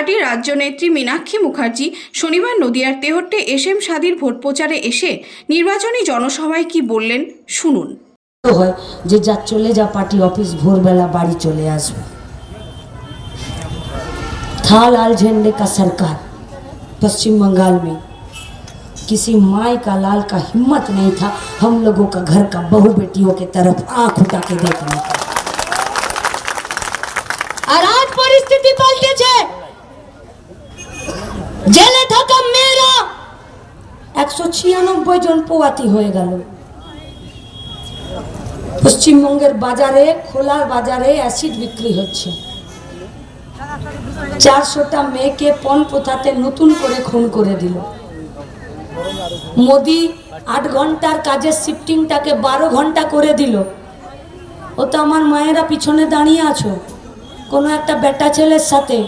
পার্টির রাজ্যনেত্রী মীনাক্ষী মুখার্জি শনিবার নদিয়ার তেহট্টে এস এম সাদির ভোট প্রচারে এসে নির্বাচনী জনসভায় কি বললেন শুনুন। হয় যে যা চলে যা পার্টি অফিস ভোরবেলা বাড়ি চলে আসবে। था लाल झंडे का सरकार पश्चिम बंगाल में किसी माई का लाल का हिम्मत नहीं था हम लोगों কা घर का बहु बेटियों के तरफ आंख उठा के देखने का ছিয়ানব্বই জন পোয়াতি হয়ে গেল। পশ্চিমবঙ্গের বাজারে, খোলার বাজারে অ্যাসিড বিক্রি হচ্ছে। চারশোটা মেয়েকে পণ প্রথাতে নতুন করে খুন করে দিল। মোদি আট ঘণ্টার কাজের শিফটিংটাকে বারো ঘণ্টা করে দিল। ও তো আমার মায়েরা পিছনে দাঁড়িয়ে আছো। কোনো একটা বেটা ছেলের সাথে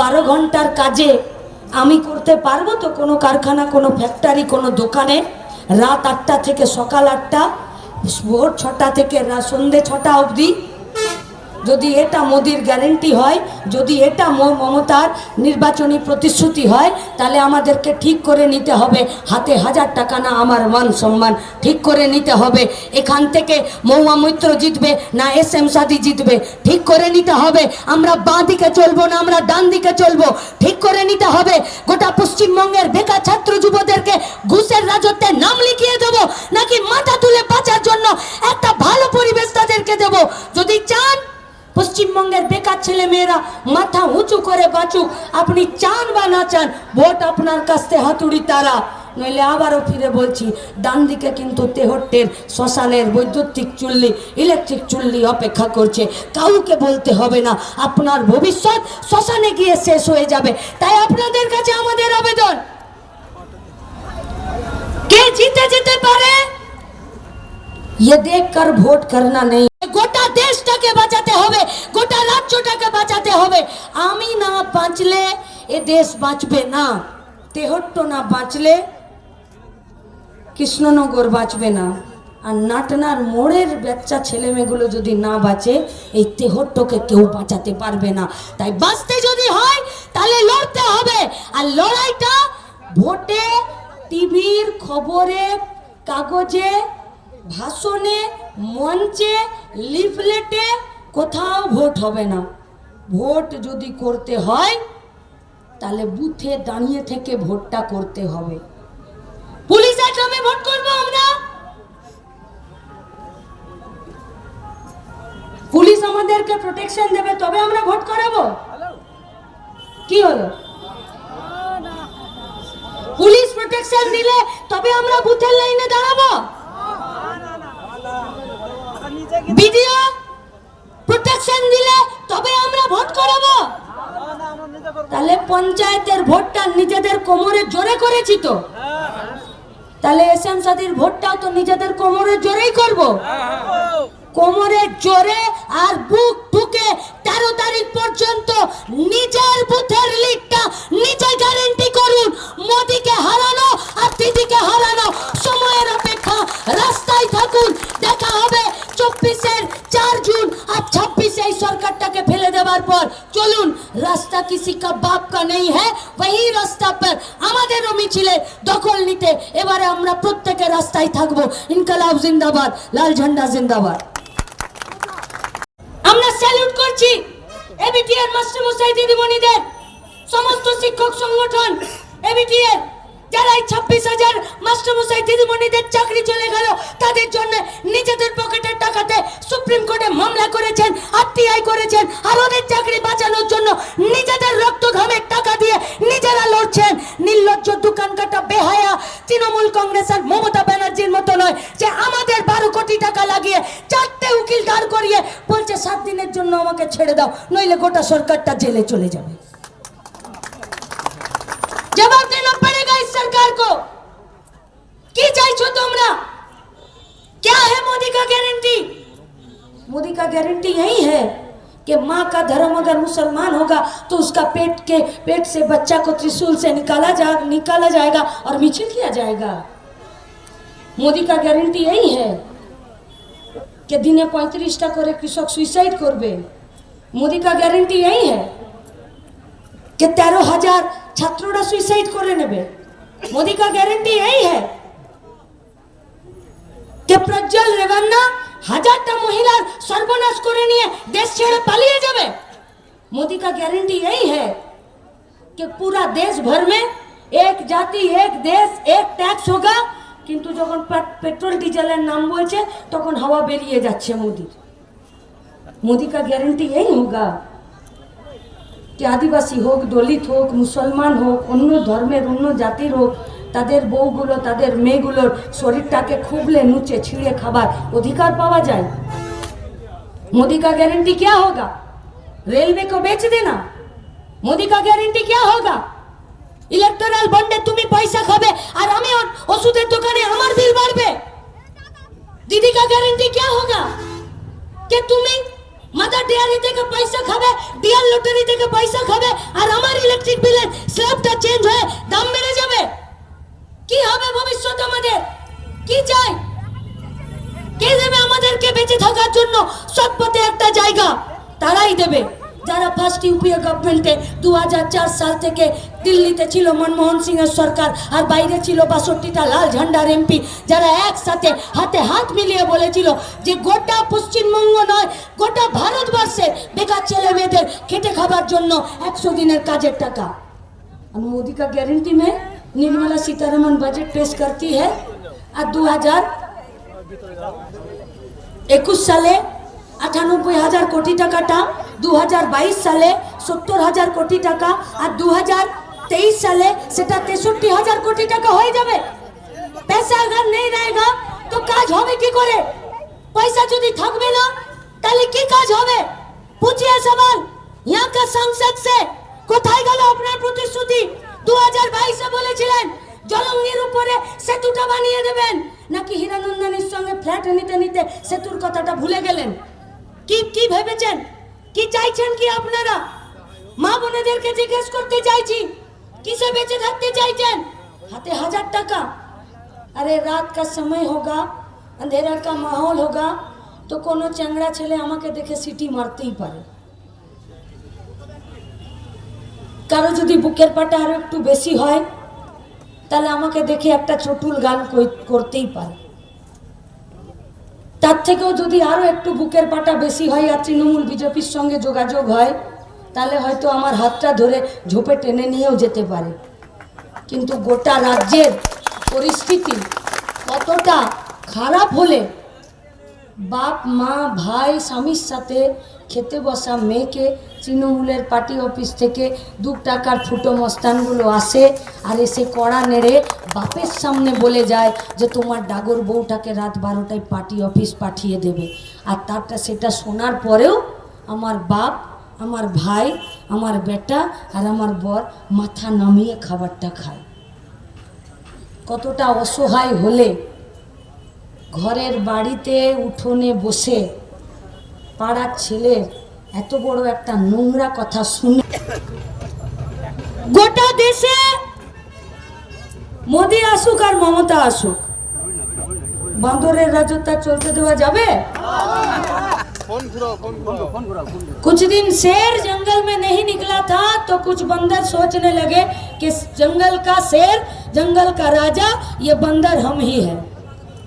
বারো ঘণ্টার কাজে আমি করতে পারব তো? কোনো কারখানা, কোনো ফ্যাক্টরি কোনো দোকানে রাত আটটা থেকে সকাল আটটা, ভোর ছটা থেকে সন্ধে ছটা অবধি যদি এটা মোদির গ্যারেন্টি হয়, যদি এটা মমতার নির্বাচনী প্রতিশ্রুতি হয়, তাহলে আমাদেরকে ঠিক করে নিতে হবে। হাতে হাজার টাকা না আমার মান সম্মান, ঠিক করে নিতে হবে। এখান থেকে মহুয়া মৈত্র জিতবে না এস এম সাদি জিতবে, ঠিক করে নিতে হবে। আমরা বাঁ দিকে চলবো না আমরা ডান দিকে চলবো, ঠিক করে নিতে হবে। গোটা পশ্চিমবঙ্গের বেকার ছাত্র যুবদেরকে ঘুষের রাজত্বে নাম লিখিয়ে দেবো, নাকি মাথা তুলে বাঁচার জন্য একটা ভালো পরিবেশ তাদেরকে দেবো? যদি চান পশ্চিমবঙ্গের বেকার ছেলে মেয়েরা মাথা উঁচু করে বাঁচুক আপনি চান বা না চান ভোট আপনার কাছে হাতুড়ি তারা নইলে আবারও ফিরে বলছি ডান দিকে কিন্তু তেহট্টের শ্মশানের বৈদ্যুতিক চুল্লি ইলেকট্রিক চুল্লি অপেক্ষা করছে কাউকে বলতে হবে না আপনার ভবিষ্যৎ শ্মশানে গিয়ে শেষ হয়ে যাবে তাই আপনাদের কাছে আমাদের আবেদন কে জিতে যেতে পারে ये देखकर ভোট करना नहीं গোটা দেশটাকে বাঁচাতে হবে, গোটা রাজ্যটাকে বাঁচাতে হবে। আমি না বাঁচলে এ দেশ বাঁচবে না, তেহট্ট না বাঁচলে কৃষ্ণনগর বাঁচবে না। আর নাটনার মোড়ের বাচ্চা ছেলে মেয়েগুলো যদি না বাঁচে, এই তেহট্টকে কেউ বাঁচাতে পারবে না। তাই বাঁচতে যদি হয়, তাহলে লড়তে হবে। আর লড়াইটা ভোটে, টিভির খবরে, কাগজে, ভাষণে মঞ্চে, লিফলেটে কোথাও ভোট হবে না। ভোট যদি করতে হয়, তাহলে বুথে দাঁড়িয়ে থেকে ভোটটা করতে হবে। পুলিশের নামে ভোট করব আমরা। পুলিশ আমাদেরকে প্রোটেকশন দেবে, তবে আমরা ভোট করাবো। কি হলো? পুলিশ প্রোটেকশন দিলে তবে আমরা বুথের লাইনে দাঁড়াবো ভিডিও প্রোটেকশন দিলে তবে আমরা ভোট করাবো তাহলে পঞ্চায়েতের ভোটটা নিজেদের কোমরে জোরে করেছি তো। তাহলে এস সাদির ভোটটাও তো নিজেদের কোমরে জোরেই করব। কোমরে জোরে আর বুক ঠুকে তেরো তারিখ পর্যন্ত নিজের ইনকালাব জিন্দাবাদ, লাল ঝান্ডা জিন্দাবাদ। আমরা স্যালুট করছি এবিটিএর মাস্টারমশাই দিদিমণিদের, সমস্ত শিক্ষক সংগঠন এবিটিএর যারা এই ছাব্বিশ হাজার মাস্টারমশাই দিদিমণিদের চাকরি চলে গেল, তাদের জন্য নিজেদের পকেটের টাকাতে সুপ্রিম কোর্টে মামলা করেছেন, আরটিআই করেছেন, আর ওদের চাকরি বাঁচানোর জন্য নিজেদের রক্ত ঘামের টাকা দিয়ে নিজেরা লড়ছেন। নির্লজ্জ দোকান কাটা বেহায়া তৃণমূল কংগ্রেস আর মমতা ব্যানার্জির মতো নয় যে আমাদের বারো কোটি টাকা লাগিয়ে চারটে উকিল দাঁড় করিয়ে বলছে সাত দিনের জন্য আমাকে ছেড়ে দাও নইলে গোটা সরকারটা জেলে চলে যাবে জবাব দেনা পড়েগা ইস সরকার কো কি চাইছো তোমরা क्या है मोदी का गारंटी मोदी का गारंटी यही है कि माँ का धर्म अगर मुसलमान होगा तो उसका पेट के, पेट से बच्चा को त्रिशूल से निकाला जा, निकाला जाएगा और मिचिल किया जाएगा। मोदी का गारंटी यही है कि दिने पैंतीसटा कर कृषक सुइसाइड करबे। मोदी का गारंटी यही है कि तेरह हज़ार छात्रों सुइसाइड कर मोदी का गारंटी यही है कि प्रज्वल रेवन्ना হাজারটা মহিলার সর্বনাশ করে নিয়ে দেশ ছেড়ে পালিয়ে যাবে मोदी का गारंटी यही है कि पूरा देश भर में एक जाति एक देश एक टैक्स होगा কিন্তু যখন পে- পেট্রোল ডিজেলের নাম বলছে তখন হাওয়া বেরিয়ে যাচ্ছে মোদির মোদি का গ্যারেন্টি यही होगा कि আদিবাসী হোক দলিত হোক মুসলমান হোক অন্য ধর্মের অন্য জাতির হোক তাদের বউগুলো তাদের মেয়েগুলোর শরীরটাকে খুবলে নুচে ছিঁড়ে খাবার অধিকার পাওয়া যায় मोदी का गारंटी क्या होगा रेलवे को बेच देना मोदी का गारंटी क्या होगा ইলেকট্রাল বন্ডে তুমি পয়সা খাবে আর আমি ওর ওষুধের দোকানে আমার বিল বাড়বে দিদি का गारंटी क्या होगा যে তুমি মাদার ডেয়ারি থেকে পয়সা খাবে ডিয়ার লটারি থেকে পয়সা খাবে আর আমার ইলেকট্রিক বিলের স্ল্যাবটা চেঞ্জ হয়ে দাম বেড়ে যাবে কি হবে ভবিষ্যৎ আমাদের? কি চাই? কে দেবে আমাদেরকে বেঁচে থাকার জন্য? সৎপথে একটা জায়গা তারাই দেবে। যারা ফার্স্ট ইউপিএ গভর্নমেন্টে দু সাল থেকে দিল্লিতে ছিল মনমোহন সিংয়ের সরকার আর বাইরে ছিল বাষট্টিটা লাল ঝান্ডার এমপি যারা একসাথে হাতে হাত মিলিয়ে বলেছিল যে গোটা পশ্চিমবঙ্গ নয়, গোটা ভারতবর্ষে বেকার ছেলে মেয়েদের খেটে খাবার জন্য একশো দিনের কাজের টাকা। আমি অধিকার গ্যারেন্টি মেয়ে निर्मला सीतारमन बजट पेश करती है और दो हजार একুশ সালে আটানব্বই হাজার কোটি টাকাটা দু হাজার বাইশ সালে সত্তর হাজার কোটি টাকা আর দু হাজার তেইশ সালে সেটা তেষট্টি হাজার কোটি টাকা হয়ে যাবে पैसा अगर नहीं रहेगा তো কাজ হবে কি করে পয়সা যদি থাকবে না তাহলে কি কাজ হবে পুছিয়ে সবাল यहाँ का সংসদ से কোথায় গেল আপনার প্রতিশ্রুতি দু হাজার বাইশে বলেছিলেন, জলঙ্গির উপরে সেতুটা বানিয়ে দেবেন। নাকি হীরানন্দানির সঙ্গে ফ্ল্যাট নিতে নিতে সেতুর কথাটা ভুলে গেলেন? কি কি ভেবেছেন? কি চাইছেন কি আপনারা? মা বোনেদেরকে জিজ্ঞেস করতে চাইছি, কিসে বেঁচে থাকতে চাইছেন? হাতে হাজার টাকা। আরে রাত কা সময় হোগা, অন্ধেরা কা মাহল হোগা, তো কোনো চ্যাংড়া ছেলে আমাকে দেখে সিটি মারতেই পারে। কারও যদি বুকের পাটা আরও একটু বেশি হয়, তাহলে আমাকে দেখে একটা চটুল গান করতেই পারে। তার থেকেও যদি আরও একটু বুকের পাটা বেশি হয় আর তৃণমূল বিজেপির সঙ্গে যোগাযোগ হয়, তাহলে হয়তো আমার হাতটা ধরে ঝোপে টেনে নিয়েও যেতে পারে। কিন্তু গোটা রাজ্যের পরিস্থিতি কতটা খারাপ হলে বাপ, মা, ভাই, স্বামীর সাথে খেতে বসা মেয়েকে তৃণমূলের পার্টি অফিস থেকে দু টাকার ফুটো মস্তানগুলো আসে আর এসে কড়া নেড়ে বাপের সামনে বলে যায় যে তোমার ডাগর বউটাকে রাত বারোটায় পার্টি অফিস পাঠিয়ে দেবে। আর তারটা সেটা শোনার পরেও আমার বাপ, আমার ভাই, আমার বেটা আর আমার বর মাথা নামিয়ে খাবারটা খায়। কতটা অসহায় হলে ঘরের বাড়িতে উঠোনে বসে পাড়ার ছেলের এত বড় একটা নোংরা কথা শুনে গোটা দেশে মোদি আসুক আর মমতা আসুক বান্দরের রাজত্ব চলতে দেওয়া যাবে कुछ दिन शेर जंगल में नहीं निकला था तो कुछ बंदर सोचने लगे कि जंगल का शेर जंगल का राजा ये बंदर हम ही है তো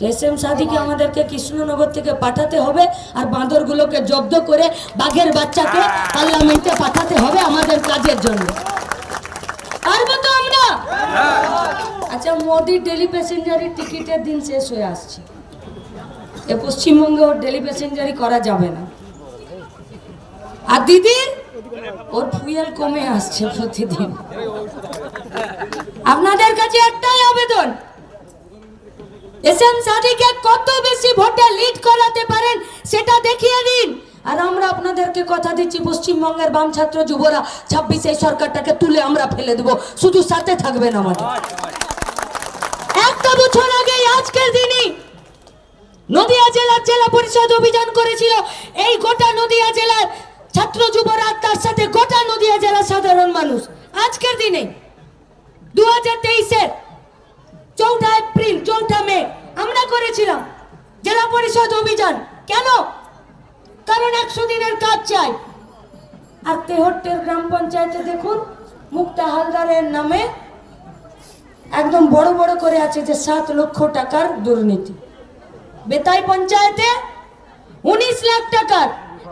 এস সাদিকে আমাদেরকে কৃষ্ণনগর থেকে পাঠাতে হবে আর বাঁদরগুলোকে জব্দ করে বাঘের বাচ্চাকে পার্লামেন্টে পাঠাতে হবে আমাদের কাজের জন্য। পারব তো আমরা? আচ্ছা মোদির ডেলি প্যাসেঞ্জারের টিকিটের দিন শেষ হয়ে আসছে। এ পশ্চিমবঙ্গে ওর ডেলি প্যাসেঞ্জারি করা যাবে না। আর দিদির ওর ফুয়েল কমে আসছে প্রতিদিন। আপনাদের কাছে একটাই আবেদন এস এম সাদিকে কত বেশি ভোটে লিড করাতে পারেন সেটা দেখিয়ে দিন। আর আমরা আপনাদেরকে কথা দিচ্ছি, পশ্চিমবঙ্গের বাম ছাত্র যুবরা, ছাব্বিশে সরকারটাকে তুলে আমরা ফেলে দেবো। শুধু সাথে থাকবেন আমাদের। একটা বছর আগে আজকের দিনই নদিয়া জেলার জেলা পরিষদ অভিযান করেছিল। এই গোটা নদিয়া জেলার ছাত্র যুবরা, তার সাথে গোটা নদিয়া জেলার সাধারণ মানুষ। আজকের দিনে দু হাজার তেইশের চৌঠা এপ্রিল চৌঠা মে আমরা করেছিলাম জেলা পরিষদ অভিযান কেন কারণ একশো দিনের কাজ চাই আর তেহট্টের গ্রাম পঞ্চায়েতে দেখুন মুক্তা হালদারের নামে একদম বড় বড় করে আছে যে সাত লক্ষ টাকার দুর্নীতি বেতাই পঞ্চায়েতে উনিশ লাখ টাকার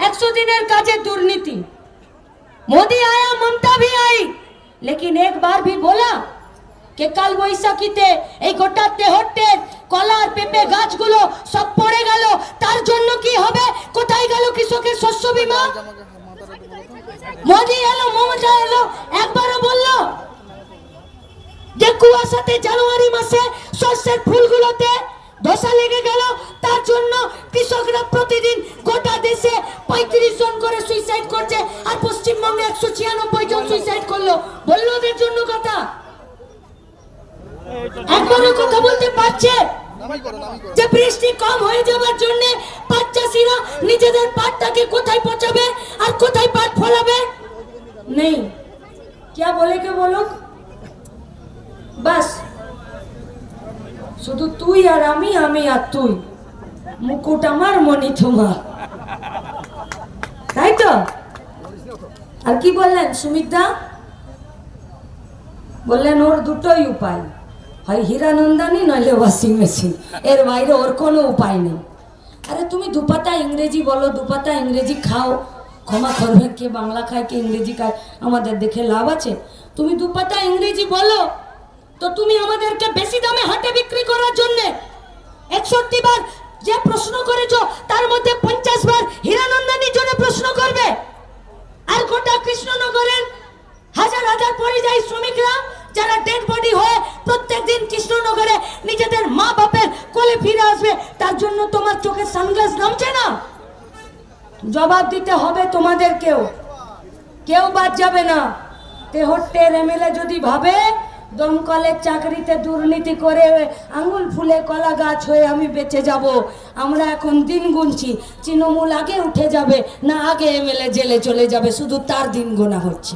একশো দিনের কাজে দুর্নীতি मोदी आया ममता भी आई लेकिन एक बार भी बोला যে কাল বৈশাখীতে এই গোটা তেহট্টের কলার পেঁপে গাছগুলো সব পড়ে গেল, তার জন্য কি হবে? কোথায় গেল কৃষকের শস্য বীমা? মোদি এলো, মমতা এলো, একবারও বলল যে কুয়াশাতে জানুয়ারি মাসে শস্যের ফুলগুলোতে ধসা লেগে গেল, তার জন্য কৃষকরা প্রতিদিন গোটা দেশে পঁয়ত্রিশ জন করে সুইসাইড করছে, আর পশ্চিমবঙ্গে একশো ছিয়ানব্বই জন সুইসাইড করল। বলল ওদের জন্য কথা। একবারও কথা বলতে পারছে যে বৃষ্টি কম হয়ে যাওয়ার জন্য পাট চাষিরা নিজেদের পাটটাকে কোথায় পচাবে আর কোথায় পাট ফলাবে নেই क्या बोले के वो लोग বাস শুধু তুই আর আমি আমি আর তুই মুকুট আমার মনি তোমার তাই তো আর কি বললেন সুমিতা বললেন ওর দুটোই উপায় হয় হীরানন্দানি, নইলে ওয়াশিং মেশিন। এর বাইরে ওর কোনো উপায় নেই। আরে তুমি দুপাতা ইংরেজি বলো, দুপাতা ইংরেজি খাও। ক্ষমা করবেন কে, বাংলা খায় কে, ইংরেজি খায়, আমাদের দেখে লাভ আছে। তুমি দুপাতা ইংরেজি বলো, তো তুমি আমাদেরকে বেশি দামে হাটে বিক্রি করার জন্য একষট্টি বার যে প্রশ্ন করেছ, তার মধ্যে পঞ্চাশ বার হীরানন্দানির জন্য প্রশ্ন করবে। আর গোটা কৃষ্ণনগরের হাজার হাজার পরিযায়ী শ্রমিকরা যারা ডেড বডি হয়ে প্রত্যেকদিন কৃষ্ণনগরে নিজেদের মা বাপের কোলে ফিরে আসবে, তার জন্য তোমার চোখে সানগ্লাস নামছে না? জবাব দিতে হবে তোমাদেরকেও কেউ। বাদ যাবে না। তেহট্টের এমএলএ যদি ভাবে দমকলের চাকরিতে দুর্নীতি করে আঙুল ফুলে কলা গাছ হয়ে আমি বেঁচে যাব। আমরা এখন দিন গুনছি, তৃণমূল আগে উঠে যাবে, না আগে এমএলএ জেলে চলে যাবে, শুধু তার দিন গোনা হচ্ছে।